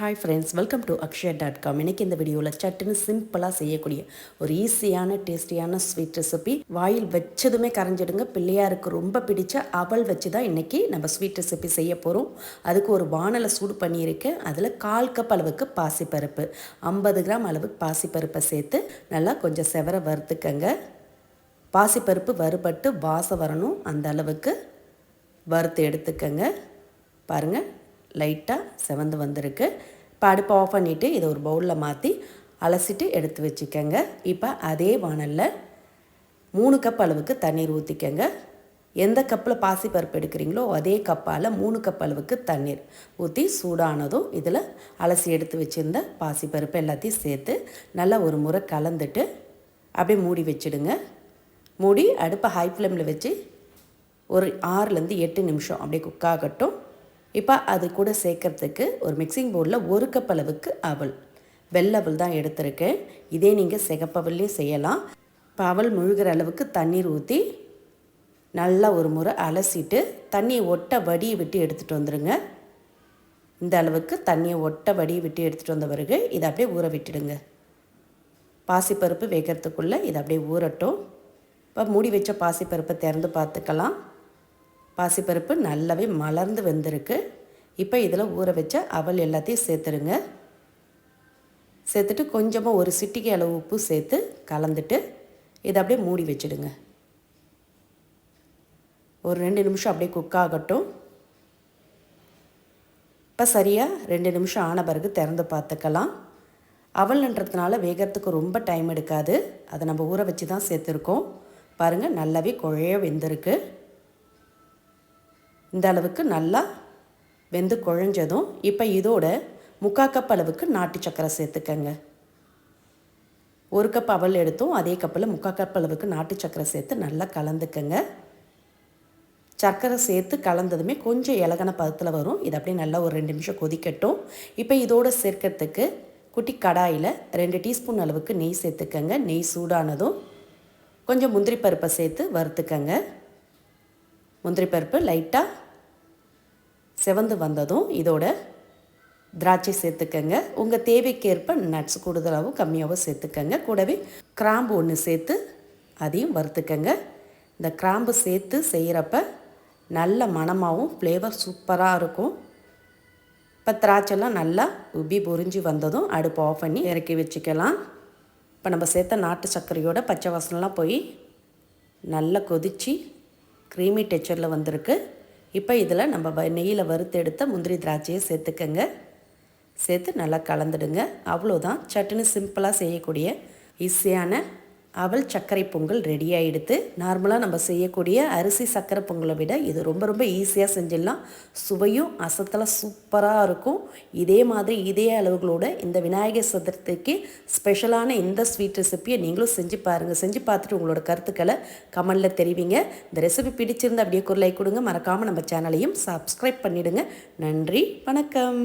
Hi friends welcome to Akshaya dot com இன்றைக்கி இந்த வீடியோவில் சட்டுன்னு சிம்பிளாக செய்யக்கூடிய ஒரு ஈஸியான டேஸ்டியான ஸ்வீட் ரெசிபி வாயில் வச்சதுமே கரைஞ்சிடுங்க. பிள்ளையாருக்கு ரொம்ப பிடிச்ச அவல் வச்சு தான் இன்றைக்கி நம்ம ஸ்வீட் ரெசிபி செய்ய போகிறோம் அதுக்கு ஒரு வானலை சூடு பண்ணியிருக்கேன் அதில் கால் கப் அளவுக்கு பாசிப்பருப்பு ஐம்பது கிராம் அளவுக்கு பாசிப்பருப்பை சேர்த்து நல்லா கொஞ்சம் செவர வறுத்துக்கங்க. பாசிப்பருப்பு வறுபட்டு வாசம் வரணும். அந்த அளவுக்கு வறுத்து எடுத்துக்கங்க. பாருங்கள் லைட்டாக செவந்து வந்திருக்கு. இப்போ அடுப்பை ஆஃப் பண்ணிவிட்டு இதை ஒரு பவுலில் மாற்றி அலசிட்டு எடுத்து வச்சுக்கோங்க. இப்போ அதே வானலில் மூணு கப் அளவுக்கு தண்ணீர் ஊற்றிக்கங்க எந்த கப்பில் பாசிப்பருப்பு எடுக்கிறீங்களோ அதே கப்பால் மூணு கப் அளவுக்கு தண்ணீர் ஊற்றி சூடானதும் இதில் அலசி எடுத்து வச்சுருந்த பாசிப்பருப்பு எல்லாத்தையும் சேர்த்து நல்லா ஒரு முறை கலந்துட்டு அப்படியே மூடி வச்சுடுங்க. மூடி அடுப்பை ஹை ஃப்ளேமில் வச்சு ஒரு ஆறுலேருந்து எட்டு நிமிஷம் அப்படியே குக் ஆகட்டும். இப்போ அது கூட சேர்க்கறதுக்கு ஒரு மிக்சிங் பவுலில் ஒரு கப் அளவுக்கு அவல். வெள்ளவல் தான் எடுத்திருக்கேன் இதே நீங்கள் சிகப்பவல்லே செய்யலாம். இப்போ அவல் முழுகிற அளவுக்கு தண்ணீர் ஊற்றி நல்லா ஒரு முறை அலசிட்டு தண்ணியை ஒட்ட வடியை விட்டு எடுத்துகிட்டு வந்துடுங்க இந்த அளவுக்கு தண்ணியை ஒட்ட வடியை விட்டு எடுத்துகிட்டு வந்த பிறகு இதை அப்படியே ஊற விட்டுடுங்க. பாசிப்பருப்பு வேகிறதுக்குள்ளே இதை அப்படியே ஊறட்டும். இப்போ மூடி வச்ச பாசிப்பருப்பை திறந்து பார்த்துக்கலாம். பாசிப்பருப்பு நல்லாவே மலர்ந்து வெந்திருக்கு. இப்போ இதில் ஊற வச்ச அவல் எல்லாத்தையும் சேர்த்துருங்க. சேர்த்துட்டு கொஞ்சமாக ஒரு சிட்டிகை அளவு உப்பு சேர்த்து கலந்துட்டு இதை அப்படியே மூடி வச்சுடுங்க. ஒரு ரெண்டு நிமிஷம் அப்படியே குக் ஆகட்டும். இப்போ சரியாக ரெண்டு நிமிஷம் ஆன பிறகு திறந்து பார்த்துக்கலாம். அவல்ன்றதுனால வேகிறதுக்கு ரொம்ப டைம் எடுக்காது. அதை நம்ம ஊற வச்சு தான் சேர்த்துருக்கோம். பாருங்கள் நல்லாவே குழைய வெந்திருக்கு. இந்த அளவுக்கு நல்லா வெந்து குழஞ்சதும் இப்போ இதோட முக்கா கப் அளவுக்கு நாட்டு சக்கரை சேர்த்துக்கங்க. ஒரு கப் அவல் எடுத்தோம் அதே கப்பில் முக்கா கப் அளவுக்கு நாட்டு சக்கரை சேர்த்து நல்லா கலந்துக்கங்க. சர்க்கரை சேர்த்து கலந்ததுமே கொஞ்சம் இலகன பதத்தில் வரும். இது அப்படியே நல்லா ஒரு ரெண்டு நிமிஷம் கொதிக்கட்டும். இப்போ இதோடு சேர்க்கறதுக்கு குட்டி கடாயில் ரெண்டு டீஸ்பூன் அளவுக்கு நெய் சேர்த்துக்கங்க. நெய் சூடானதும் கொஞ்சம் முந்திரி பருப்பை சேர்த்து வறுத்துக்கங்க. முந்திரி பருப்பு லைட்டாக செவந்து வந்ததும் இதோட திராட்சை சேர்த்துக்கங்க. உங்கள் தேவைக்கேற்ப நட்ஸ் கூடுதலாகவும் கம்மியாகவும் சேர்த்துக்கங்க. கூடவே கிராம்பு ஒன்று சேர்த்து அதையும் வறுத்துக்கங்க. இந்த கிராம்பு சேர்த்து செய்கிறப்ப நல்ல மணமாகவும் ஃப்ளேவர் சூப்பராக இருக்கும். இப்போ திராட்சைலாம் நல்லா உப்பி பொறிஞ்சி வந்ததும் அடுப்பு ஆஃப் பண்ணி இறக்கி வச்சுக்கலாம். இப்போ நம்ம சேர்த்த நாட்டு சர்க்கரையோட பச்சை வாசனெலாம் போய் நல்லா கொதித்து க்ரீமி டெக்சரில் வந்திருக்கு. இப்போ இதில் நம்ம நெய்யில் வறுத்து எடுத்த முந்திரி திராட்சையை சேர்த்துக்கங்க. சேர்த்து நல்லா கலந்துடுங்க. அவ்வளோதான் சட்டுன்னு சிம்பிளாக செய்யக்கூடிய ஈஸியான அவல் சர்க்கரை பொங்கல் ரெடி ஆகிடுது நார்மலாக நம்ம செய்யக்கூடிய அரிசி சர்க்கரை பொங்கலை விட இது ரொம்ப ரொம்ப ஈஸியாக செஞ்சிடலாம். சுவையும் அசத்தில் சூப்பராக இருக்கும். இதே மாதிரி இதே அளவுகளோட இந்த விநாயகர் சதுர்த்திக்கு ஸ்பெஷலான இந்த ஸ்வீட் ரெசிப்பியை நீங்களும் செஞ்சு பாருங்கள் செஞ்சு பார்த்துட்டு உங்களோட கருத்துக்களை கமெண்டில் தெரிவிங்க. இந்த ரெசிபி பிடிச்சிருந்து அப்படியே குரலை கொடுங்க. மறக்காமல் நம்ம சேனலையும் சப்ஸ்கிரைப் பண்ணிவிடுங்க நன்றி வணக்கம்.